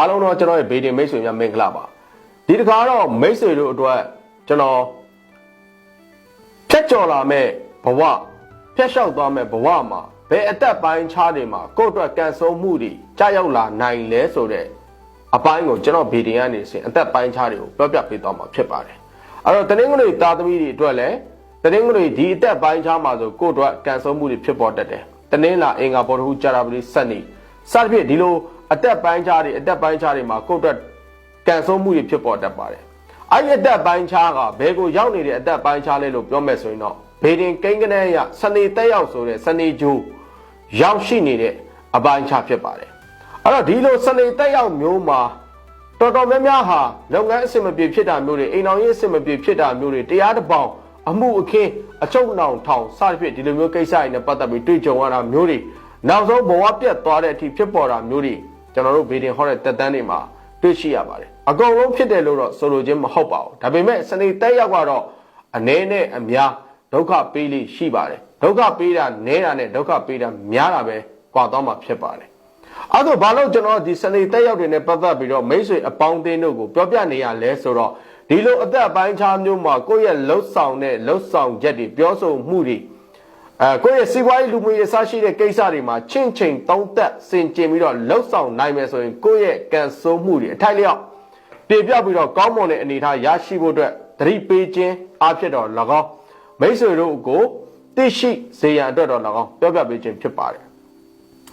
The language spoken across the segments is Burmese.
အားလုံးတော့ကျွန်တော်ရဲ့ဗေဒီမိတ်ဆွေများမင်္ဂလာပါဒီတစ်ခါတော့မိတ်ဆွေတို့အတွက်ကျွန်တော်ဖြတ်ကျော်လာမဲ့ဘဝဖြတ်လျှောက်သွားမဲ့ဘဝမှာဘယ်အသက်ပိုင်းခြားတွေမှာကိုယ့်အတွက်ကန်ဆုံးမှုတွေကြာရောက်လာနိုင်လဲဆိုတဲ့အပိုင်းကိုကျွန်တော်ဗီဒီယိုကနေစင်အသက်ပိုင်းခြားတွေကိုပြောပြပေးသွားမှာဖြစ်ပါတယ်အဲ့တော့တနင်္ဂနွေသားသမီးတွေအတွက်လည်းတနင်္ဂနွေဒီအသက်ပိုင်းခြားမှာဆိုကိုယ့်အတွက်ကန်ဆုံးမှုတွေဖြစ်ပေါ်တတ်တယ်တနင်္လာအင်္ဂါဘောဓဟုကြာတာပတိစက်နေစသဖြင့်ဒီလို အသက်ပိုင်းခြားတွေအသက်ပိုင်းခြားတွေမှာကိုယ့်အတွက်ကန်ဆုံးမှုတွေဖြစ်ပေါ်တတ်ပါတယ်အဲ့ဒီအသက်ပိုင်းခြားကဘယ်ကိုရောက်နေတဲ့အသက်ပိုင်းခြားလဲလို့ပြောမယ်ဆိုရင်တော့ဘေဒင်ကိန်းကနန်းရစနေတက်ရောက်ဆိုတဲ့စနေဂျိုးရောက်ရှိနေတဲ့အပိုင်းခြားဖြစ်ပါတယ်အဲ့တော့ဒီလိုစနေတက်ရောက်မျိုးမှာတော်တော်များများဟာလုပ်ငန်းအဆင်မပြေဖြစ်တာမျိုးတွေအိမ်တော်ရေးအဆင်မပြေဖြစ်တာမျိုးတွေတရားတစ်ပေါင်အမှုအခင်းအချုပ်နှောင်ထောင်စသဖြင့်ဒီလိုမျိုးကိစ္စတွေနဲ့ပတ်သက်ပြီးတွေ့ကြုံရတာမျိုးတွေနောက်ဆုံးဘဝပြတ်သွားတဲ့အထိဖြစ်ပေါ်တာမျိုးတွေ ကျွန်တော်တို့ဘေဒင်ဟောတဲ့တက်တန်းတွေမှာတွေ့ရှိရပါတယ်အကုန်လုံးဖြစ်တယ်လို့တော့ဆိုလိုခြင်းမဟုတ်ပါဘူးဒါပေမဲ့စနေတက်ရောက်ကတော့အနေနဲ့အများဒုက္ခပေးလိရှိပါတယ်ဒုက္ခပေးတာနဲတာနဲ့ဒုက္ခပေးတာများတာပဲကွာသွားမှာဖြစ်ပါတယ်အဲ့တော့ဘာလို့ကျွန်တော်ဒီစနေတက်ရောက်တွေနဲ့ပတ်သက်ပြီးတော့မိတ်ဆွေအပေါင်းအသင်းတို့ကိုပြောပြနေရလဲဆိုတော့ဒီလိုအသက်အပိုင်းခြားမျိုးမှာကိုယ့်ရဲ့လှုပ်ဆောင်တဲ့လှုပ်ဆောင်ချက်တွေပြောဆိုမှုတွေ အဲကိုယ့်ရဲ့စီးပွားရေးလူမှုရေးအစရှိတဲ့ကိစ္စတွေမှာချင့်ချိန်တုံးသက်စင်ကျင်ပြီးတော့လှုပ်ဆောင်နိုင်မယ်ဆိုရင်ကိုယ့်ရဲ့ကံဆိုးမှုတွေအထိုက်လျောက်ပြပြပြီးတော့ကောင်းမွန်တဲ့အနေအထားရရှိဖို့အတွက်သတိပေးခြင်းအဖြစ်တော့၎င်းမိတ်ဆွေတို့ကိုသိရှိစေရန်အတွက်တော့၎င်းပြောပြပေးခြင်းဖြစ်ပါတယ်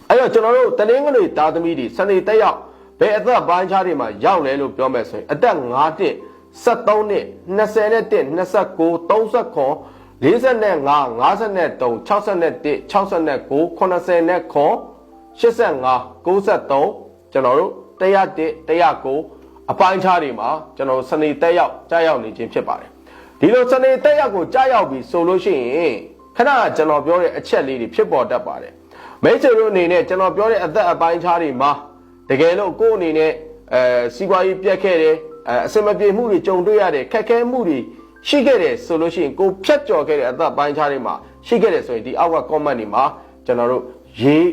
အဲ့တော့ကျွန်တော်တို့တနင်္ဂနွေသားသမီးတွေစနေတက်ရောက်ဘယ်အသက်ပိုင်းခြားတွေမှာရောက်လဲလို့ပြောမယ်ဆိုရင်အသက်5နှစ်73နှစ်20နဲ့29 39 39 55 53 61 69 89 89 93ကျွန်တော်တို့101 109အပိုင်းခြားတွေမှာကျွန်တော်စနေတက်ရောက်ကြားရောက်နေခြင်းဖြစ်ပါတယ်ဒီလိုစနေတက်ရောက်ကိုကြားရောက်ပြီဆိုလို့ရှိရင်ခဏကျွန်တော်ပြောတဲ့အချက်လေးတွေဖြစ်ပေါ်တတ်ပါတယ်မိတ်ဆွေတို့အနေနဲ့ကျွန်တော်ပြောတဲ့အသက်အပိုင်းခြားတွေမှာတကယ်လို့ကိုယ့်အနေနဲ့အဲစီးပွားရေးပြတ်ခဲ့တယ်အဲအစင်မပြေမှုတွေကြုံတွေ့ရတယ်ခက်ခဲမှုတွေ ရှိခဲ့တယ်ဆိုလို့ရှိရင်ကိုဖြတ်ကျော်ခဲ့တဲ့အသက်ပိုင်းခြားတွေမှာရှိခဲ့တယ်ဆိုရင်ဒီအောက်က comment တွေမှာကျွန်တော်တို့ရေး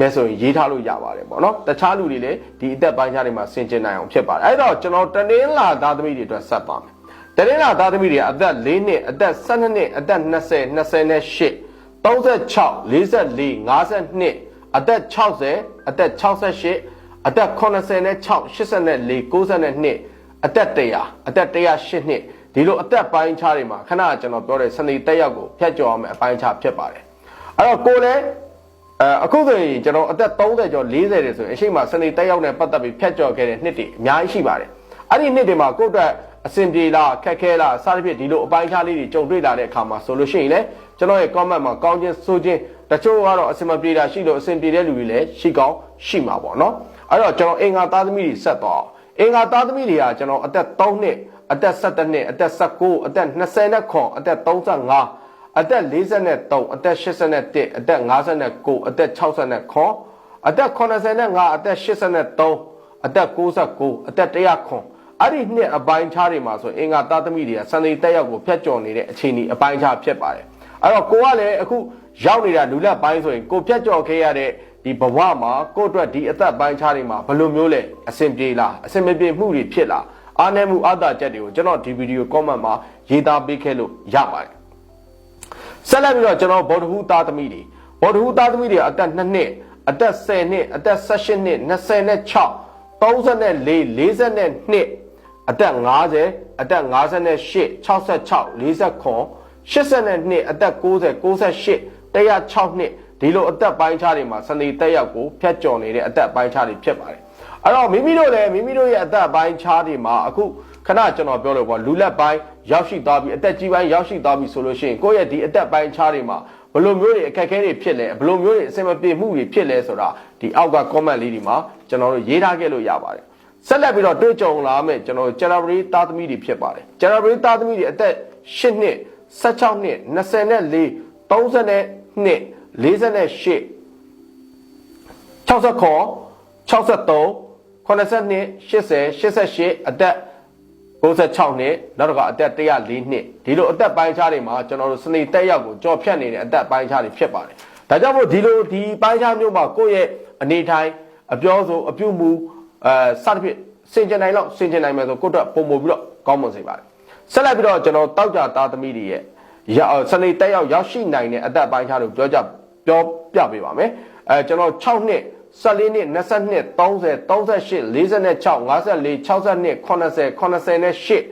မဲဆိုရင်ရေးထားလို့ရပါတယ်ပေါ့နော်တခြားလူတွေလည်းဒီအသက်ပိုင်းခြားတွေမှာဆင်ကျင်နိုင်အောင်ဖြစ်ပါတယ်အဲ့တော့ကျွန်တော်တနင်္လာသားသမီးတွေအတွက်ဆက်ပါမယ်တနင်္လာသားသမီးတွေကအသက်၄နှစ်အသက်၁၂နှစ်အသက်20 28 36 44 52အသက်60အသက်68အသက်86 84 92အသက်100အသက်108နှစ် ဒီလိုအသက်ပိုင်းခြားတွေမှာခဏကျွန်တော်ပြောတဲ့စနေတက်ရောက်ကိုဖျက်ကျော်အောင်အပိုင်းခြားဖြစ်ပါတယ်အဲ့တော့ကိုလည်းအဲအခုဆိုရင်ကျွန်တော်အသက်30ကျော်40တယ်ဆိုရင်အရှိမစနေတက်ရောက်နဲ့ပတ်သက်ပြီးဖျက်ကျော်ခဲ့တဲ့နှစ်တွေအများကြီးရှိပါတယ်အဲ့ဒီနှစ်တွေမှာကိုယ့်အတွက်အဆင်ပြေလားခက်ခဲလားစသဖြင့်ဒီလိုအပိုင်းခြားလေးတွေကြုံတွေ့လာတဲ့အခါမှာဆိုလို့ရှိရင်လည်းကျွန်တော်ရဲ့ comment မှာကောင်းခြင်းဆိုခြင်းတချို့ကတော့အဆင်မပြေတာရှိလို့အဆင်ပြေတဲ့လူတွေလည်းရှိကောင်းရှိမှာပေါ့နော်အဲ့တော့ကျွန်တော်အင်္ဂါသားသမီးတွေဆက်သွားအောင်အင်္ဂါသားသမီးတွေကကျွန်တော်အသက်3နှစ် အသက်17နှစ်အသက်19အသက်29အသက်35အသက်43အသက်81အသက်59အသက်69အသက်85အသက်83အသက်69အသက်100အဲ့ဒီနှစ်အပိုင်းခြားတွေမှာဆိုအင်္ဂါသားသမီးတွေကစံနေတက်ရောက်ကိုဖျက်ကျော်နေတဲ့အခြေအနေအပိုင်းခြားဖြစ်ပါတယ်အဲ့တော့ကိုကလည်းအခုရောက်နေတာလူလက်ပိုင်းဆိုရင်ကိုဖျက်ကျော်ခဲ့ရတဲ့ဒီဘဝမှာကိုအတွက်ဒီအသက်ပိုင်းခြားတွေမှာဘယ်လိုမျိုးလဲအဆင်ပြေလားအဆင်မပြေမှုတွေဖြစ်လား အားနည်းမှုအသာချက်တွေကိုကျွန်တော်ဒီဗီဒီယို comment မှာရေးသားပေးခဲ့လို့ရပါတယ်ဆက်လက်ပြီးတော့ကျွန်တော်ဗောဓဟူသားသမီးတွေဗောဓဟူသားသမီးတွေအသက်2နှစ်အသက်10နှစ်အသက်18နှစ်26 34 42အသက်50အသက်58 66 49 82အသက်90 98 106နှစ်ဒီလိုအသက်ပိုင်းခြားတွေမှာစနေတက်ရောက်ကိုဖျက်ကျော်နေတဲ့အသက်ပိုင်းခြားတွေဖြစ်ပါတယ် အဲ့တော့မိမိတို့လည်းမိမိတို့ရဲ့အသက်ပိုင်းခြားတွေမှာအခုခဏကျွန်တော်ပြောလို့ပေါ့လူလက်ပိုင်းရောက်ရှိသွားပြီအသက်ကြီးပိုင်းရောက်ရှိသွားပြီဆိုလို့ရှိရင်ကိုယ့်ရဲ့ဒီအသက်ပိုင်းခြားတွေမှာဘလို့မျိုးတွေအခက်အခဲတွေဖြစ်လဲဘလို့မျိုးတွေအဆင်မပြေမှုတွေဖြစ်လဲဆိုတာဒီအောက်က comment လေးတွေမှာကျွန်တော်တို့ရေးထားခဲ့လို့ရပါတယ်ဆက်လက်ပြီးတော့တွေ့ကြုံလာမယ်ကျွန်တော်ဂျန်နဝါရီသားသမီးတွေဖြစ်ပါတယ်ဂျန်နဝါရီသားသမီးတွေအသက်8နှစ်16နှစ်24 32 48 69 63 82 80 88အသက်96နှစ်နောက်တစ်ခါအသက်104နှစ်ဒီလိုအသက်ပိုင်းခြားတွေမှာကျွန်တော်တို့စနေတက်ရောက်ကိုကြော်ဖြတ်နေတဲ့အသက်ပိုင်းခြားတွေဖြစ်ပါတယ်ဒါကြောင့်မို့ဒီလိုဒီပိုင်းခြားမျိုးမှာကိုယ့်ရဲ့အနေထိုင်အပြောဆိုအပြုမူအဲစသဖြင့်စင်ကြင်နိုင်လောက်စင်ကြင်နိုင်မယ်ဆိုကိုယ့်အတွက်ပုံမပြီးတော့ကောင်းမွန်စေပါတယ်ဆက်လိုက်ပြီးတော့ကျွန်တော်တောက်ကြသားသမီးတွေရဲ့ရစနေတက်ရောက်ရောက်ရှိနိုင်တဲ့အသက်ပိုင်းခြားလို့ပြောကြပြောပြပေးပါမယ်အဲကျွန်တော်6နှစ် 14နှစ်22 30 38 46 54 62 80 88 86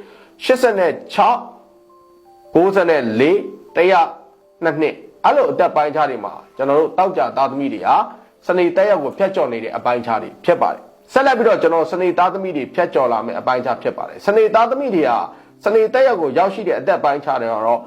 94 100နှစ်နှစ်အဲ့လိုအသက်ပိုင်းခြားတွေမှာကျွန်တော်တို့တောက်ကြသားသမီးတွေဟာစနေတက်ရောက်ကိုဖျက်ကျော်နေတဲ့အပိုင်းခြားတွေဖြစ်ပါတယ်ဆက်လက်ပြီးတော့ကျွန်တော်စနေသားသမီးတွေဖျက်ကျော်လာမယ့်အပိုင်းခြားဖြစ်ပါတယ်စနေသားသမီးတွေဟာစနေတက်ရောက်ကိုရောက်ရှိတဲ့အသက်ပိုင်းခြားတွေကတော့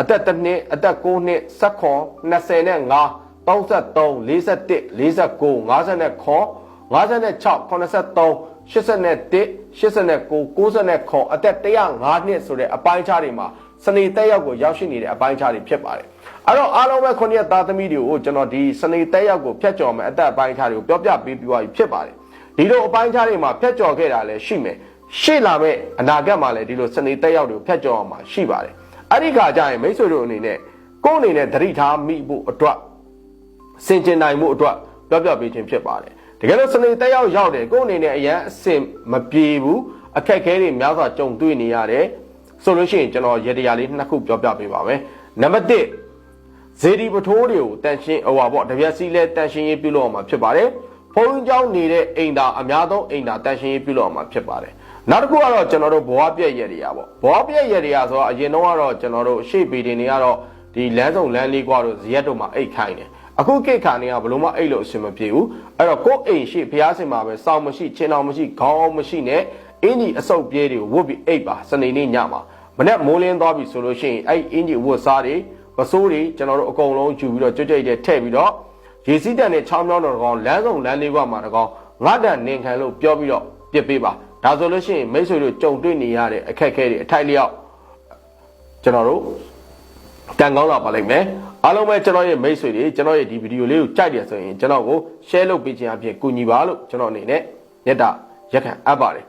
အသက်တစ်နှစ်အသက်9နှစ်19 20နဲ့5 33 41 49 59 56 83 81 89 99အသက်105နှစ်ဆိုတဲ့အပိုင်းခြားတွေမှာစနေတက်ရောက်ကိုရောက်ရှိနေတဲ့အပိုင်းခြားတွေဖြစ်ပါတယ်အဲ့တော့အားလုံးပဲခုနှစ်ရက်သားသမီးတွေကိုကျွန်တော်ဒီစနေတက်ရောက်ကိုဖျက်ကျော်မယ်အသက်အပိုင်းခြားတွေကိုပြောပြပေးပြီးသွားပြီဖြစ်ပါတယ်ဒီလိုအပိုင်းခြားတွေမှာဖျက်ကျော်ခဲ့တာလည်းရှိမယ်ရှေ့လာမဲ့အနာဂတ်မှာလည်းဒီလိုစနေတက်ရောက်တွေကိုဖျက်ကျော်အောင်မှာရှိပါတယ်အဲ့ဒီခါကျရင်မိတ်ဆွေတို့အနေနဲ့ကိုယ်အနေနဲ့သတိထားမိဖို့အတွက် စင်ကျင်နိုင်မှုအတွက်ပြောပြပေးခြင်းဖြစ်ပါတယ်တကယ်လို့စနေတက်ရောက်ရောက်တယ်ကိုယ်အနေနဲ့အရန်အစင်မပြေဘူးအခက်အခဲတွေများစွာကြုံတွေ့နေရတယ်ဆိုလို့ရှိရင်ကျွန်တော်ရေတရားလေးနှစ်ခုပြောပြပေးပါမယ်နံပါတ်1ဇေဒီပထိုးတွေကိုတန်ရှင်းဟိုပါပေါ့တပြက်စီလဲတန်ရှင်းရေးပြုလုပ်အောင်မှာဖြစ်ပါတယ်ဖုန်းကြောင်းနေတဲ့အိမ်သာအများဆုံးအိမ်သာတန်ရှင်းရေးပြုလုပ်အောင်မှာဖြစ်ပါတယ်နောက်တစ်ခုကတော့ကျွန်တော်တို့ဘဝပြည့်ရတွေရပေါ့ဘဝပြည့်ရတွေရဆိုတော့အရင်တော့ကတော့ကျွန်တော်တို့ရှေ့ပေတင်တွေကတော့ဒီလမ်းစုံလမ်းလေးကွာတို့ဇရက်တို့မှာအိတ်ခိုင်းတယ် အခုကိတ်ခါနေကဘလို့မအိတ်လို့အဆင်မပြေဘူးအဲ့တော့ကိုယ်အိမ်ရှိဖျားစင်မှာပဲစောင်းမရှိချင်းတော်မရှိခေါင်းအောင်မရှိနဲ့အင်ကြီးအဆုပ်ပြဲတွေကိုဝတ်ပြီးအိတ်ပါစနေနေ့ညမှာမနေ့မိုးလင်းသွားပြီဆိုလို့ရှိရင်အဲ့အင်ကြီးဝတ်စားတွေပစိုးတွေကျွန်တော်တို့အကုန်လုံးယူပြီးတော့ကြွကြွတဲ့ထည့်ပြီးတော့ရေစီးတန်နဲ့ချောင်းမြောင်းတော်ကောင်လမ်းစုံလမ်းလေးကမှာတကောင်ငါတန်နင်ခံလို့ပြောပြီးတော့ပြစ်ပေးပါဒါဆိုလို့ရှိရင်မိတ်ဆွေတို့ကြုံတွေ့နေရတဲ့အခက်အခဲတွေအထိုက်လျောက်ကျွန်တော်တို့ကံကောင်းလာပါလိမ့်မယ် အားလုံးပဲကျွန်တော်ရဲ့မိတ်ဆွေတွေကျွန်တော်ရဲ့ဒီဗီဒီယိုလေးကိုကြိုက်တယ်ဆိုရင်ကျွန်တော်ကို share လုပ်ပေးခြင်းအပြင်ကူညီပါလို့ကျွန်တော်အနေနဲ့ညက်တာရက်ခံအပ်ပါတယ်